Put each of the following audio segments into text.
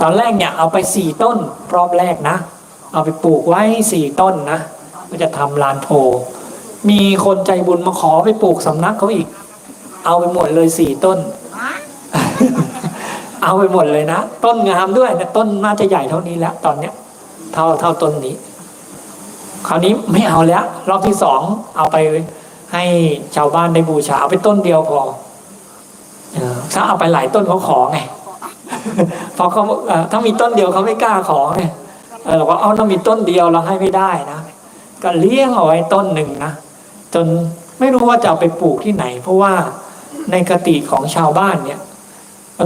ตอนแรกเนี่ยเอาไปสี่ต้นรอบแรกนะ เอาไปปลูกไว้สี่ต้นนะก็จะทำลานโพ มีคนใจบุญมาขอไปปลูกสำนักเขาอีก เอาไปหมดเลยสี่ต้น เอาไปหมดเลยนะ ต้นงามด้วยนะต้นน่าจะใหญ่เท่านี้แล้ว ตอนเนี้ย เท่าเท่าต้นนี้ คราวนี้ไม่เอาแล้ว รอบที่สองเอาไปให้ชาวบ้านได้บูชาเอาไปต้นเดียวพอถ้าเอาไปหลายต้นเขาขอไง เพราะเขาเอ่อถ้ามีต้นเดียวเขาไม่กล้าขอไงเออเราก็เอาถ้ามีต้นเดียวเราให้ไม่ได้นะก็เลี้ยงเอาไว้ต้นหนึ่งนะจนไม่รู้ว่าจะเอาไปปลูกที่ไหน เพราะว่าในกติของชาวบ้านเนี่ย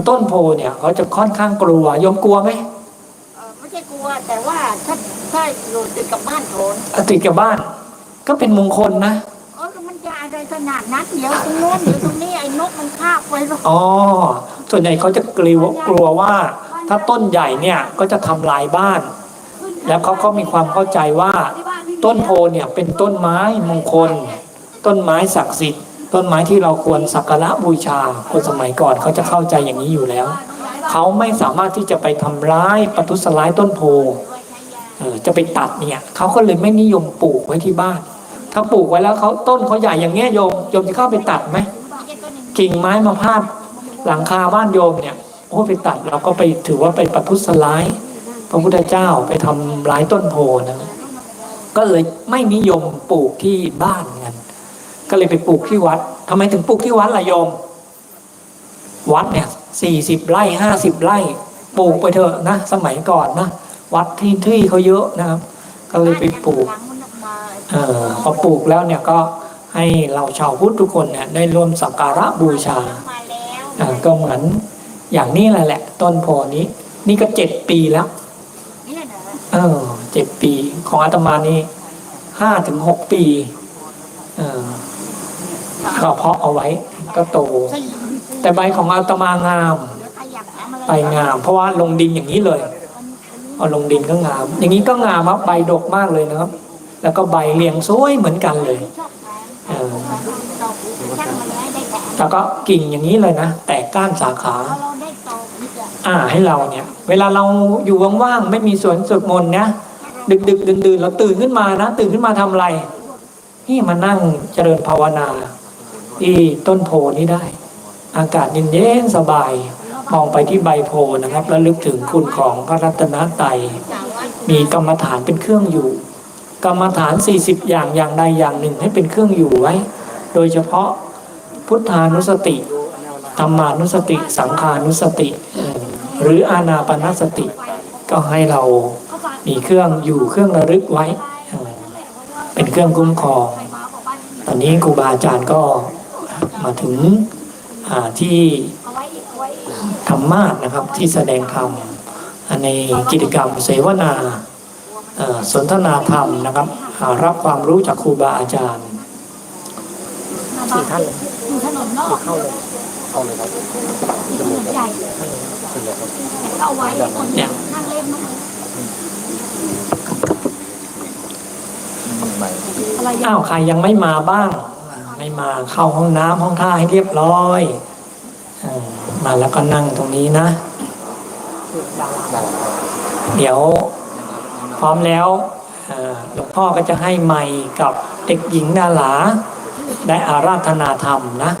ต้นโพเนี่ยเขาจะค่อนข้างกลัวโยมกลัวไหมเออไม่ใช่กลัวแต่ว่าถ้าถ้าอยู่ติดกับบ้านโถนติดกับบ้าน ก็เป็นมงคลนะเออแล้วมันจะอะไรขนาดนั้นเดี๋ยวตรงโน้นเดี๋ยวตรงนี้ไอ้นกมันคาบไปหรอกอ๋อส่วนใหญ่เขาจะกลัวกลัวว่า ถ้าต้นใหญ่เนี่ยก็จะทำลายบ้าน แล้วเขาก็มีความเข้าใจว่า ต้นโพเนี่ยเป็นต้นไม้มงคล ต้นไม้ศักดิ์สิทธิ์ ต้นไม้ที่เราควรสักการะบูชาคนสมัยก่อนเขาจะเข้าใจอย่างนี้อยู่แล้ว เขาไม่สามารถที่จะไปทำร้ายประทุษร้ายต้นโพเออจะไปตัดเนี่ยเขาก็เลยไม่นิยมปลูกไว้ที่บ้าน ถ้าปลูกไว้แล้วเขาต้นเขาใหญ่อย่างเงี้ยโยมโยมจะเข้าไปตัดไหมกิ่งไม้มาพาดหลังคาบ้านโยมเนี่ยโอ้ไปตัดเราก็ไปถือว่าไปประทุษร้ายพระพุทธเจ้าไปทำร้ายต้นโพนะก็เลยไม่นิยมปลูกที่บ้านกันก็เลยไปปลูกที่วัดทำไมถึงปลูกที่วัดล่ะโยม วัดเนี่ยสี่สิบไร่ห้าสิบไร่ปลูกไปเถอะนะสมัยก่อนนะวัดที่ที่เขาเยอะนะครับ ก็เลยไปปลูก ออพอปลูกแล้วเนี่ยก็ให้เราชาวพุทธทุกคนเนี่ยได้ร่วมสักการะบูชามาแล้วอ่าก็เหมือนอย่างนี้แหละแหละ ต้นโพนี้ นี่ก็เจ็ดปีแล้วเนี่ยนะเออเจ็ดปีของอาตมานี่ห้าถึงหกปีเออก็เพาะเอาไว้ก็โตสี่แต่ใบของอาตมางามขยับทำอะไรใบงาม เพราะว่าลงดินอย่างนี้เลยเอาลงดินก็งาม อย่างนี้ก็งามครับใบดกมากเลยนะครับ แล้วก็ใบเรียงสวยเหมือนกันเลยชอบแทงเออตอกช่างมาแล้วได้แต่แล้วก็กิ่งอย่างนี้เลยนะ แตกก้านสาขาพอเราได้ตอกนี่จะอ่าให้เราเนี่ย เวลาเราอยู่ว่างๆไม่มีสวนสวดมนต์นะดึกดึกๆดื่นๆเราตื่นขึ้นมานะ ตื่นขึ้นมาทำอะไร นี่มานั่งเจริญภาวนาที่ต้นโพนี้ได้ อากาศเย็นๆสบาย มองไปที่ใบโพนะครับ แล้วลึกถึงคุณของพระรัตนตรัยสาววัดมีกรรมฐานเป็นเครื่องอยู่ กรรมฐาน 40 อย่างอย่างใดอย่างหนึ่งให้เป็นเครื่องอยู่ไว้ โดยเฉพาะพุทธานุสติธรรมานุสติ สังขานุสติ หรืออานาปนสติ ก็ให้เรามีเครื่องอยู่เครื่องระลึกไว้ เป็นเครื่องคุ้มครอง ตอนนี้ครูบาอาจารย์ก็มาถึงที่ธรรมาสนะครับที่แสดงธรรมในกิจกรรมเสวนา สนทนาธรรมนะครับอ่ารับความรู้จากครูบาอาจารย์สี่ท่านอยู่ถนนนอกเข้าเลยเข้าเลยครับถนนใหญ่ก็เอาไว้คนเนี่ยนั่งเล่นมั้งใหม่อะไรอย่างอ้าวใครยังไม่มาบ้าง ไม่มาเข้าห้องน้ำห้องท่าให้เรียบร้อยเออมาแล้วก็นั่งตรงนี้นะ เดี๋ยวพ ร้อมแล้วหลวงพ่อก็จะให้ไมค์กับเด็กหญิงดาหลา ได้อาราธนาธรรมนะ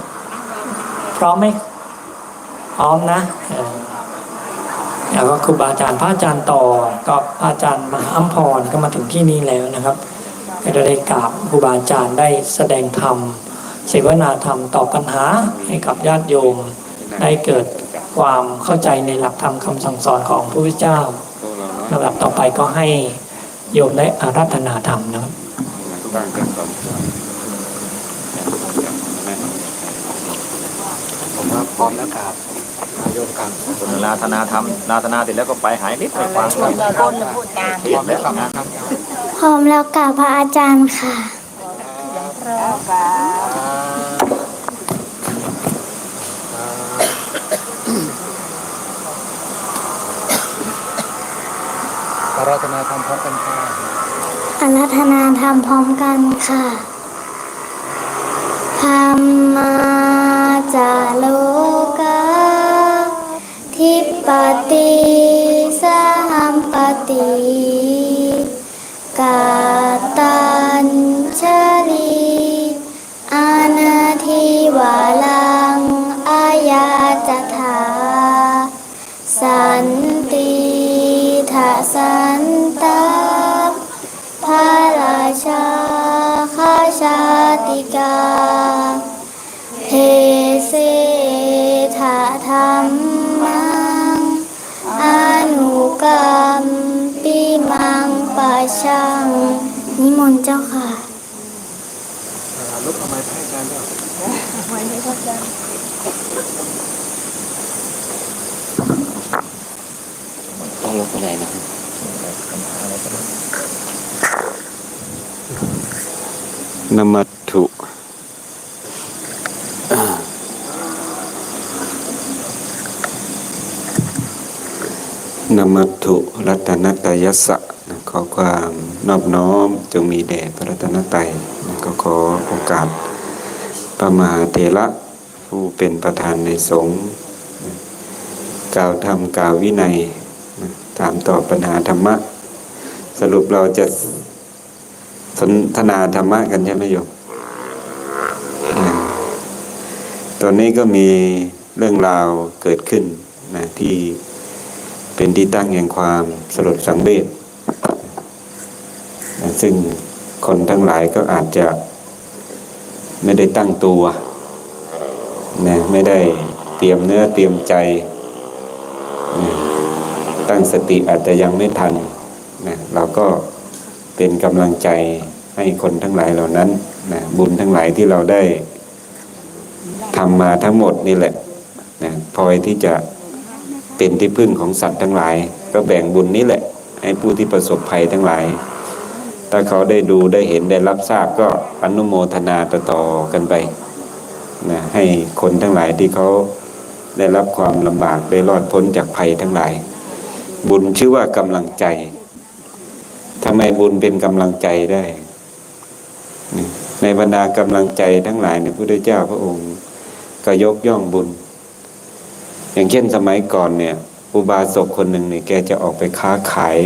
พร้อมไหมพร้อมนะแล้วก็ครูบาอาจารย์พระอาจารย์ต่อก็พระอาจารย์มหาอัมพรก็มาถึงที่นี่แล้วนะครับก็จะได้กราบครูบาอาจารย์ได้แสดงธรรมเสวนาธรรมตอบปัญหาให้กับญาติโยมได้เกิดความเข้าใจในหลักธรรมคำสั่งสอนของพระพุทธเจ้า ลำดับต่อไปก็ให้โยมได้อาราธนาธรรมนะครับผมว่าพร้อมแล้วครับโยมกันส่วนลาธนาทำลาธนาเสร็จแล้วก็ไปหายนิดไปฟังคนละคนพูดตามพร้อมแล้วครับพร้อมแล้วกับพระอาจารย์ค่ะแล้วก็ อราธนาทำพร้อมกันค่ะอาราธนาทำพร้อมกันค่ะธรรมจาโลกาทิปติสัมปติ มนต์เจ้าค่ะลุกทำไมให้การเจ้าต้องลงไปไหนนะนมัตถุนมัตถุรัตนตยัสสะขอความ นอบน้อมจงมีแด่พระรัตนตรัยก็ขอโอกาสพระมหาเถระผู้เป็นประธานในสงฆ์กล่าวธรรมกล่าววินัย ถามตอบปัญหาธรรมะ สรุปเราจะสนทนาธรรมะกันใช่ไหมโยมตอนนี้ก็มีเรื่องราวเกิดขึ้นนะที่เป็นที่ตั้งแห่งความสลดสังเวช ซึ่งคนทั้งหลายก็อาจจะไม่ได้ตั้งตัวนะไม่ได้เตรียมเนื้อเตรียมใจนะตั้งสติอาจจะยังไม่ทันนะเราก็เป็นกำลังใจให้คนทั้งหลายเหล่านั้นนะบุญทั้งหลายที่เราได้ทำมาทั้งหมดนี่แหละนะพลอยที่จะเป็นที่พึ่งของสัตว์ทั้งหลาย ก็แบ่งบุญนี้แหละ ให้ผู้ที่ประสบภัยทั้งหลาย ถ้าเขาได้ดูได้เห็นได้รับทราบก็อนุโมทนาต่อๆกันไปนะให้คนทั้งหลายที่เขาได้รับความลำบากได้รอดพ้นจากภัยทั้งหลาย บุญชื่อว่ากำลังใจทำไมบุญเป็นกำลังใจได้ ในบรรดากำลังใจทั้งหลายในพระพุทธเจ้าพระองค์ก็ยกย่องบุญ อย่างเช่นสมัยก่อนเนี่ยอุบาสกคนหนึ่งเนี่ยแกจะออกไปค้าขาย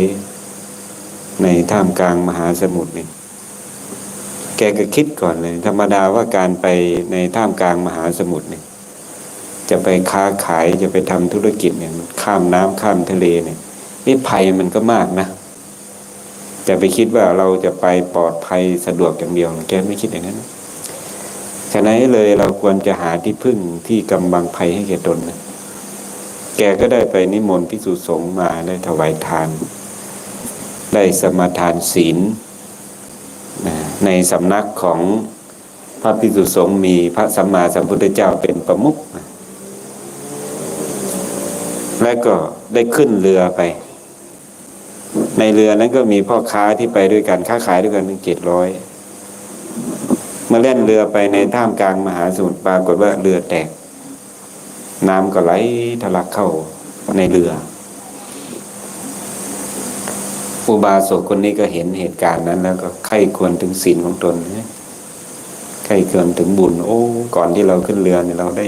ในท่ามกลางมหาสมุทรนี่แกก็คิดก่อนเลย ธรรมดาว่าการไปในท่ามกลางมหาสมุทรนี่จะไปค้าขายจะไปทำธุรกิจเนี่ยข้ามน้ำข้ามทะเลเนี่ยนี่ภัยมันก็มากนะจะไปคิดว่าเราจะไปปลอดภัยสะดวกอย่างเดียว แกไม่คิดอย่างนั้นฉะนั้นเลยเราควรจะหาที่พึ่งที่กำบังภัยให้แกตนนะแกก็ได้ไปนิมนต์พิสุสงฆ์มาได้ถวายทาน ได้สมาทานศีล ในสำนักของพระพิสุสงฆ์มีพระสัมมาสัมพุทธเจ้าเป็นประมุขและก็ได้ขึ้นเรือไป ในเรือนั้นก็มีพ่อค้าที่ไปด้วยกันค้าขายด้วยกันเจ็ดร้อยมาเล่นเรือไปในท่ามกลางมหาสมุทรปรากฏว่าเรือแตก น้ำก็ไหลทะลักเข้าในเรือ อุบาสกคนนี้ก็เห็นเหตุการณ์นั้น แล้วก็ไข้ควรถึงศีลของตนไข้ควรถึงบุญ โอ้ ก่อนที่เราขึ้นเรือเนี่ยเราได้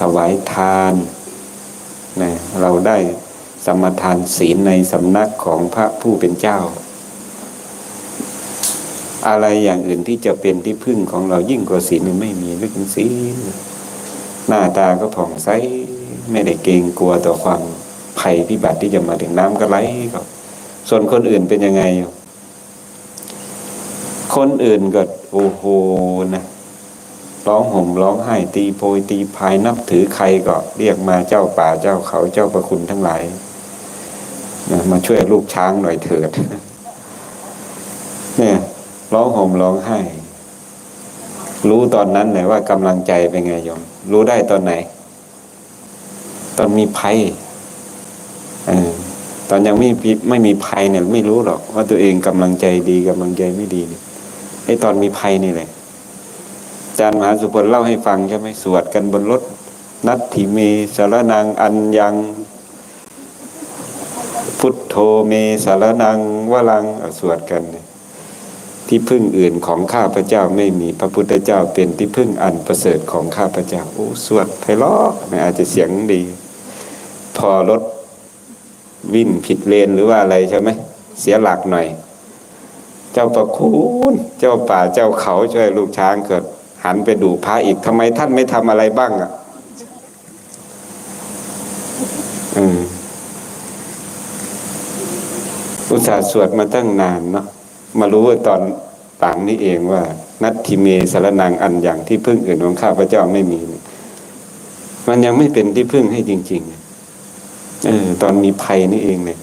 ถวายทานนะเราได้สมทานศีลในสำนักของพระผู้เป็นเจ้า อะไรอย่างอื่นที่จะเป็นที่พึ่งของเรายิ่งกว่าศีลไม่มีนึกถึงศีลหน้าตาก็ผ่องใสไม่ได้เกรงกลัวต่อความภัยพิบัติที่จะมาถึงน้ำก็ไหลก็ ส่วนคนอื่นเป็นยังไงคนอื่นก็โอ้โหนะร้องห่มร้องไห้ตีโพยตีพายนับถือใครก็เรียกมาเจ้าป่าเจ้าเขาเจ้าประคุณทั้งหลายนะมาช่วยลูกช้างหน่อยเถิด เนี่ยร้องห่มร้องไห้ รู้ตอนนั้นเลยว่ากำลังใจเป็นไงโยม รู้ได้ตอนไหน ตอนมีภัย ตอนยังไม่ไม่มีภัยเนี่ยไม่รู้หรอกว่าตัวเองกำลังใจดีกำลังใจไม่ดีเนี่ยไอ้ตอนมีภัยนี่แหละอาจารย์มหาสุพลเล่าให้ฟังใช่ไหมสวดกันบนรถ นัตถิเมสารนังอันยัง พุทโธเมสารนังวลังสวดกัน ที่พึ่งอื่นของข้าพเจ้าไม่มีพระพุทธเจ้าเป็นที่พึ่งอันประเสริฐของข้าพเจ้าโอ้สวดไพเราะไม่อาจจะเสียงดี พอรถ วิ่งผิดเลนหรือว่าอะไรใช่ไหมเสียหลักหน่อย เจ้าประคุณเจ้าป่าเจ้าเขาช่วยลูกช้างเกิด หันไปดูพระอีกทำไมท่านไม่ทำอะไรบ้างอะ อืมอุตส่าห์สวดมาตั้งนานเนาะมารู้ว่าตอนหลังนี้เองว่า นัตทิเมสารนังอันอย่างที่พึ่งอื่นของข้าพระเจ้าไม่มี มันยังไม่เป็นที่พึ่งให้จริง ๆ เออตอนมีภัยนี่เองเนี่ย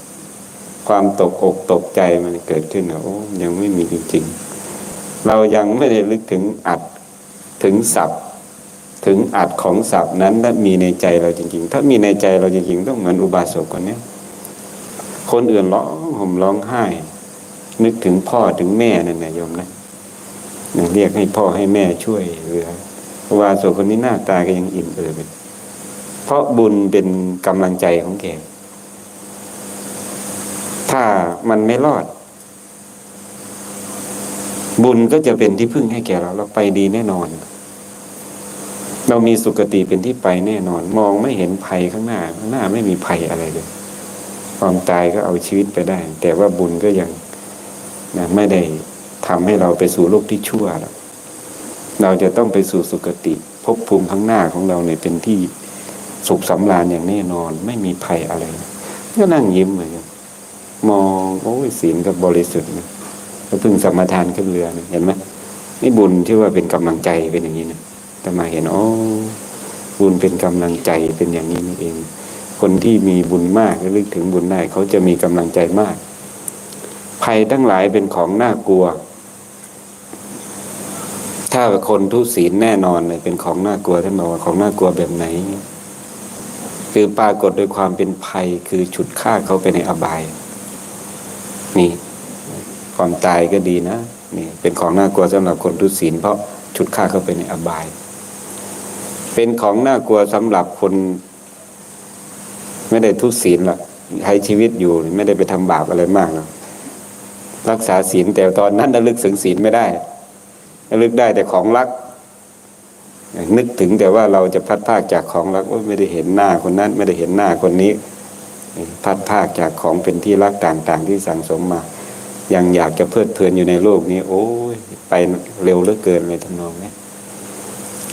ความตกอกตกใจมันเกิดขึ้นนะโอ้ยังไม่มีจริงๆ เรายังไม่ได้ลึกถึงอัดถึงศัพท์ ถึงอัดของศัพท์นั้นและมีในใจเราจริง ๆ ถ้ามีในใจเราจริงๆ ต้องเหมือนอุบาสกคนนี้คนอื่นร้องห่มร้องไห้ นึกถึงพ่อถึงแม่นั่นนะโยมนะเรียกให้พ่อให้แม่ช่วยเหลือเพราส่วนคนนี้หน้าตาก็ยังอิ่มเอิบอ ราะบุญเป็นกำลังใจของแกถ้ามันไม่รอด บุญก็จะเป็นที่พึ่งให้แก่เรา เราไปดีแน่นอน เรามีสุคติเป็นที่ไปแน่นอน มองไม่เห็นภัยข้างหน้า ข้างหน้าไม่มีภัยอะไรเลย ความตายก็เอาชีวิตไปได้ แต่ว่าบุญก็ยังนะไม่ได้ทำให้เราไปสู่โลกที่ชั่วหรอกเราจะต้องไปสู่สุคติภพภูมิข้างหน้าของเราเนี่ยเป็นที่ สุขสำราญอย่างแน่นอน ไม่มีภัยอะไร ก็นั่งยิ้มเหมือนกันมองโอ้ยศีลกับบริสุทธิ์นะก็เพิ่งสมทานขึ้นเรือนะเห็นไหมนี่บุญที่ว่าเป็นกำลังใจเป็นอย่างนี้นะแต่มาเห็นโอ๋อบุญเป็นกำลังใจเป็นอย่างนี้นี่เอง คนที่มีบุญมากระลึกถึงบุญได้เขาจะมีกำลังใจมาก ภัยทั้งหลายเป็นของน่ากลัว ถ้าคนทุศีลแน่นอนเลยเป็นของน่ากลัวท่านบอกว่าของน่ากลัวแบบไหน คือปรากฏโดยความเป็นภัยคือฉุดฆ่าเขาไปในอบาย นี่ ความตายก็ดีนะนี่ เป็นของน่ากลัวสำหรับคนทุศีล เพราะฉุดฆ่าเขาไปในอบาย เป็นของน่ากลัวสำหรับคน ไม่ได้ทุศีลหรอกใช้ชีวิตอยู่ไม่ได้ไปทำบาปอะไรมากหรอกรักษาศีลแต่ตอนนั้นระลึกถึงศีลไม่ได้ระลึกได้แต่ของรัก นึกถึงแต่ว่าเราจะพัดภาคจากของรักไม่ได้เห็นหน้าคนนั้น ไม่ได้เห็นหน้าคนนี้ พัดภาคจากของเป็นที่รักต่างๆ ที่สั่งสมมา ยังอยากจะเพลิดเพลินอยู่ในโลกนี้ โอ้ยไปเร็วเหลือเกินเลยทำนองนี้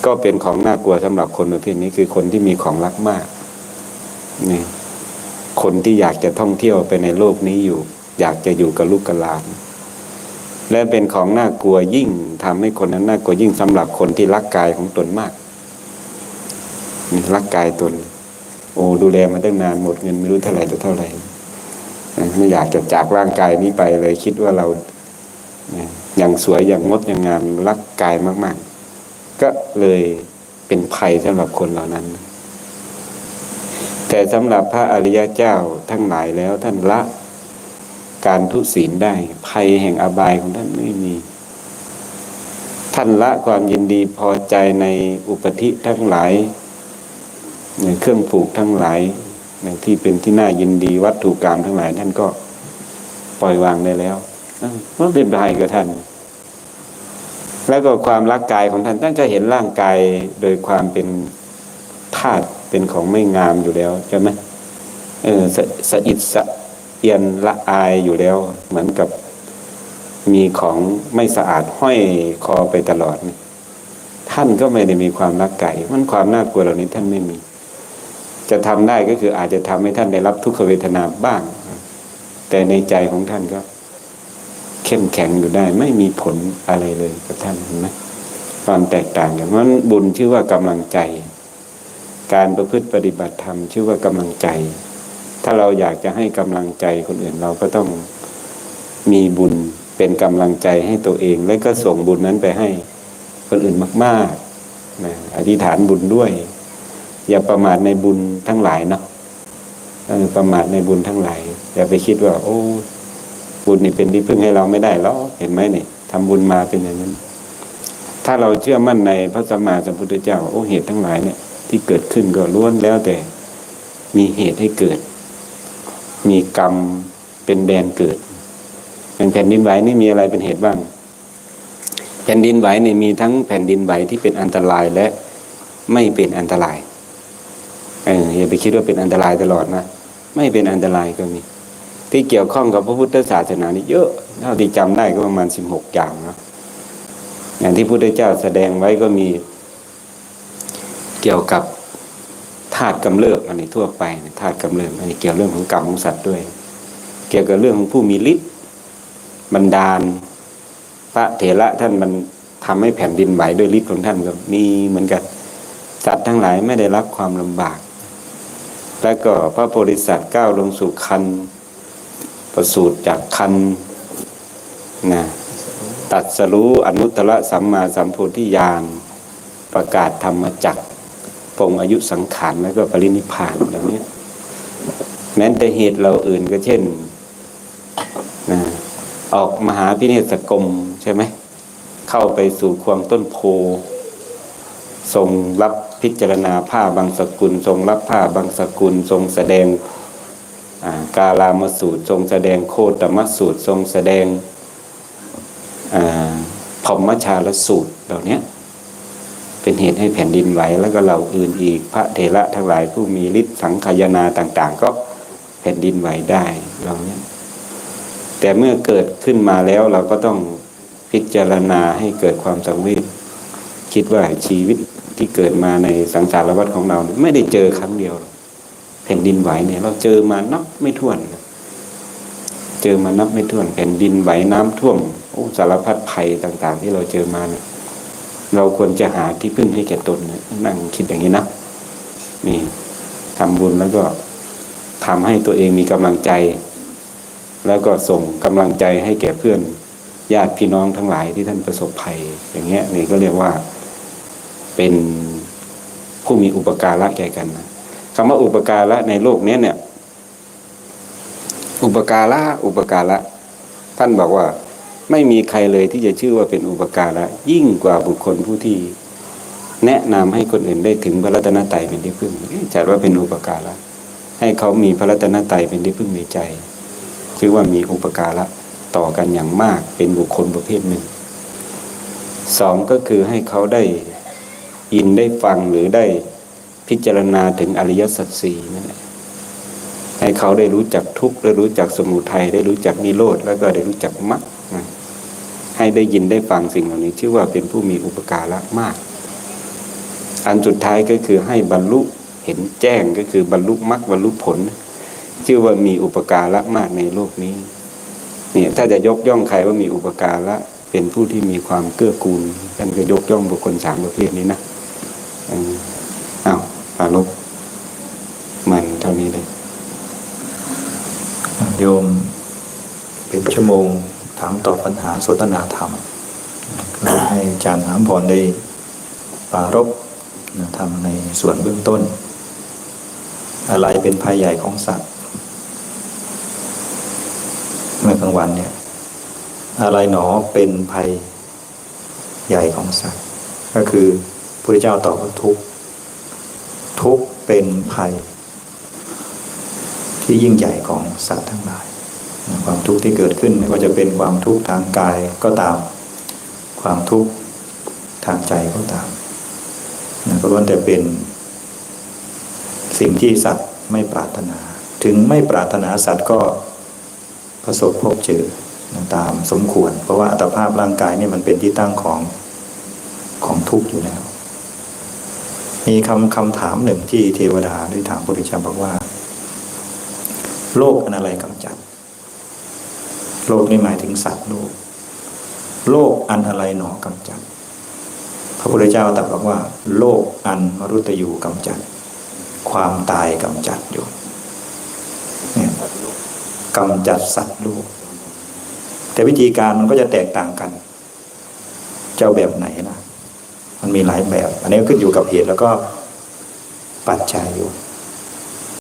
ก็เป็นของน่ากลัวสำหรับคนประเภทนี้คือคนที่มีของรักมากนี่คนที่อยากจะท่องเที่ยวไปในโลกนี้อยู่ อยากจะอยู่กับลูกกับหลาน และเป็นของน่ากลัวยิ่งทำให้คนนั้นน่ากลัวยิ่งสำหรับคนที่รักกายของตนมากรักกายตน โอ้ดูแลมาตั้งนานหมดเงินไม่รู้เท่าไหร่ต่อเท่าไหร่ไม่อยากจะจากร่างกายนี้ไปเลยคิดว่าเราอย่างสวยอย่างงดอย่างงามรักกายมาก ๆ ก็เลยเป็นภัยสำหรับคนเหล่านั้น แต่สำหรับพระอริยเจ้าทั้งหลายแล้วท่านละ การทุศีลได้ ภัยแห่งอบายของท่านไม่มี ท่านละความยินดีพอใจในอุปธิทั้งหลาย ในเครื่องผูกทั้งหลาย ในที่เป็นที่น่ายินดีวัตถุกรรมทั้งหลายท่านก็ปล่อยวางได้แล้วมันเป็นภัยกับท่าน แล้วก็ความรักกายของท่านท่านก็เห็นร่างกายโดยความเป็นธาตุเป็นของไม่งามอยู่แล้วใช่ไหมเออสะสะอิดสะ เอียนละอายอยู่แล้ว เหมือนกับมีของไม่สะอาดห้อยคอไปตลอด ท่านก็ไม่ได้มีความรักไก่มันความน่ากลัวเหล่านี้ท่านไม่มี จะทำได้ก็คืออาจจะทำให้ท่านได้รับทุกขเวทนาบ้าง แต่ในใจของท่านก็ เข้มแข็งอยู่ได้ ไม่มีผลอะไรเลยกับท่านเห็นไหมความแตกต่างกันเพราะฉะนั้นบุญชื่อว่ากำลังใจ การประพฤติปฏิบัติธรรมชื่อว่ากำลังใจ ถ้าเราอยากจะให้กำลังใจคนอื่นเราก็ต้องมีบุญเป็นกำลังใจให้ตัวเอง และก็ส่งบุญนั้นไปให้คนอื่นมากๆนะอธิษฐานบุญด้วย อย่าประมาทในบุญทั้งหลายเนาะเออประมาทในบุญทั้งหลาย อย่าไปคิดว่า โอ้ บุญนี่เป็นที่พึ่งให้เราไม่ได้หรอกเห็นไหมเนี่ยทำบุญมาเป็นอย่างนั้น ถ้าเราเชื่อมั่นในพระสัมมาสัมพุทธเจ้าโอ้เหตุทั้งหลายเนี่ย ที่เกิดขึ้นก็ล้วนแล้วแต่มีเหตุให้เกิด กรรมเป็นแดนเกิดอย่างแผ่นดินไหวนี่มีอะไรเป็นเหตุบ้าง แผ่นดินไหวนี่มีทั้งแผ่นดินไหวที่เป็นอันตรายและไม่เป็นอันตรายเอออย่าไปคิดว่าเป็นอันตรายตลอดนะไม่เป็นอันตรายก็มี ที่เกี่ยวข้องกับพระพุทธศาสนานี่เยอะเท่าที่จำได้ก็ประมาณสิบหกอย่างนะอย่างที่พระพุทธเจ้าแสดงไว้ก็มี เกี่ยวกับ ธาตุกำเริบอันนี้ทั่วไปธาตุกำเริบอันนี้เกี่ยวเรื่องของกรรมของสัตว์ด้วย เกี่ยวกับเรื่องของผู้มีฤทธิ์บันดาล พระเถระท่านมันทำให้แผ่นดินไหวด้วยฤทธิ์ของท่านก็มีเหมือนกันสัตว์ทั้งหลายไม่ได้รับความลำบาก แล้วก็พระโพธิสัตว์ก้าวลงสู่คันประสูติจากคันนะตัดสรู้อนุตตรสัมมาสัมโพธิญาณประกาศธรรมจักร ปรงอายุสังขารแล้วก็ปรินิพานแบบนี้แม้แต่เหตุเราอื่นก็เช่นนะออกมหาพิเนศกรมใช่ไหมเข้าไปสู่ควงต้นโพทรงรับพิจารณาผ้าบางสกุล ทรงรับผ้าบางสกุล ทรงแสดงกาลามสูตร ทรงแสดงโคตมสูตร ทรงแสดงอ่าพรหมชาลสูตรเหล่านี้ เป็นเหตุให้แผ่นดินไหวแล้วก็เหล่าอื่นอีกพระเถระทั้งหลายผู้มีฤทธิ์สังขยนาต่าง ๆ ก็แผ่นดินไหวได้เหล่านี้แต่เมื่อเกิดขึ้นมาแล้วเราก็ต้องพิจารณาให้เกิดความสังเวชคิดว่าชีวิตที่เกิดมาในสังสารวัฏของเรา ไม่ได้เจอครั้งเดียว แผ่นดินไหวเนี่ย เราเจอมานับไม่ถ้วน เจอมานับไม่ถ้วน แผ่นดินไหวน้ำท่วมโอ้สารพัดภัยต่าง ๆ ที่เราเจอมาเนี่ย เราควรจะหาที่พึ่งให้แก่ตนนั่งคิดอย่างนี้นะนี่ทำบุญแล้วก็ทำให้ตัวเองมีกำลังใจ แล้วก็ส่งกำลังใจให้แก่เพื่อนญาติพี่น้องทั้งหลายที่ท่านประสบภัย อย่างเงี้ยนี่ก็เรียกว่าเป็นผู้มีอุปการะแก่กันนะคำว่าอุปการะในโลกนี้เนี่ย อุปการะอุปการะท่านบอกว่า ไม่มีใครเลยที่จะชื่อว่าเป็นอุปการะยิ่งกว่าบุคคลผู้ที่แนะนำให้คนอื่นได้ถึงพระรัตนตรัยเป็นที่พึ่งจัดว่าเป็นอุปการะให้เขามีพระรัตนตรัยเป็นที่พึ่งในใจชื่อว่ามีอุปการะต่อกันอย่างมากเป็นบุคคลประเภทหนึ่งสองก็คือให้เขาได้ยินได้ฟังหรือได้พิจารณาถึงอริยสัจสี่นั่นแหละให้เขาได้รู้จักทุกข์ได้รู้จักสมุทัยได้รู้จักนิโรธแล้วก็ได้รู้จักมรรค ให้ได้ยินได้ฟังสิ่งเหล่านี้ ชื่อว่าเป็นผู้มีอุปการะมาก อันสุดท้ายก็คือให้บรรลุเห็นแจ้งก็คือบรรลุมรรคบรรลุผล ชื่อว่ามีอุปการะมากในโลกนี้เนี่ยถ้าจะยกย่องใครว่ามีอุปการะเป็นผู้ที่มีความเกื้อกูลท่านก็ยกย่องบุคคลสามประเภทนี้นะอออ้าวปาลบมันเท่านี้เลยโยมเป็นชั่วโมง ถามตอบปัญหาสนทนาธรรมให้อาจารย์ถามพรได้ปารบทำในส่วนเบื้องต้น อะไรเป็นภัยใหญ่ของสัตว์ เมื่อกลางวันเนี่ย อะไรหนอเป็นภัยใหญ่ของสัตว์ ก็คือพระเจ้าตอบว่าทุกทุกเป็นภัย ที่ยิ่งใหญ่ของสัตว์ทั้งหลาย ความทุกข์ที่เกิดขึ้นไม่ว่าจะเป็นความทุกข์ทางกายก็ตาม ความทุกข์ทางใจก็ตามนะก็ล้วนแต่เป็นสิ่งที่สัตว์ไม่ปรารถนา ถึงไม่ปรารถนาสัตว์ก็ประสบพบเจอนะตามสมควร เพราะว่าอัตภาพร่างกายเนี่ยมันเป็นที่ตั้งของของทุกข์อยู่แล้ว มีคำคำถามหนึ่งที่เทวดาได้ถามพระพุทธเจ้าบอกว่า โลกอันอะไรกำจัด โลกนี่หมายถึงสัตว์โลก โลกอันอะไรหนอกำจัด พระพุทธเจ้าตรัสบอกว่า โลกอันมรุตยูกำจัด ความตายกำจัดอยู่เนี่ยกำจัดสัตว์โลก แต่วิธีการมันก็จะแตกต่างกัน เจ้าแบบไหนนะมันมีหลายแบบ อันนี้ขึ้นอยู่กับเหตุแล้วก็ปัจจัยอยู่